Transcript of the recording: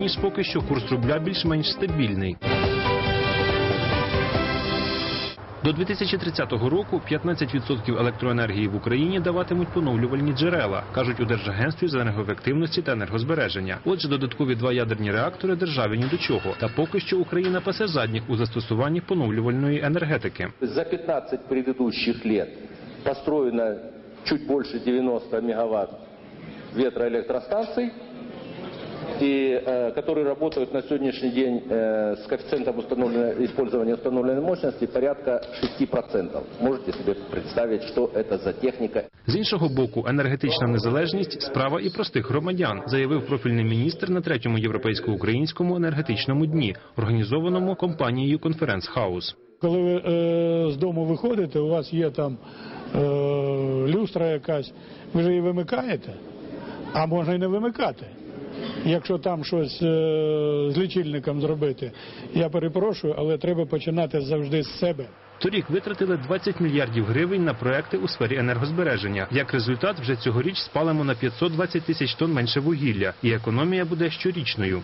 ніж поки що курс рубля більш-менш стабільний. До 2030 року 15% електроенергії в Україні даватимуть поновлювальні джерела, кажуть у Держагентстві з енергоефективності та енергозбереження. Отже, додаткові два ядерні реактори державі ні до чого. Та поки що Україна пасе задніх у застосуванні поновлювальної енергетики. За 15 предыдущих лет построено чуть больше 90 мегаватт ветроэлектростанций, и, э, которые работают на сегодняшний день э, с коэффициентом установленной, использования установленной мощности порядка 6%. Можете себе представить, что это за техника З іншого боку, енергетична незалежність справа і простих громадян, заявив профільний міністр на третьому європейсько-українському енергетичному дні, організованому компанією Конференц Хаус. Коли ви е, з дому виходите, у вас є там е, люстра якась, ви ж її вимикаєте, а можна і не вимикати. Якщо там щось е, з лічильником зробити, я перепрошую, але треба починати завжди з себе. Торік витратили 20 мільярдів гривень на проекти у сфері енергозбереження. Як результат, вже цьогоріч спалимо на 520 тисяч тонн менше вугілля, і економія буде щорічною.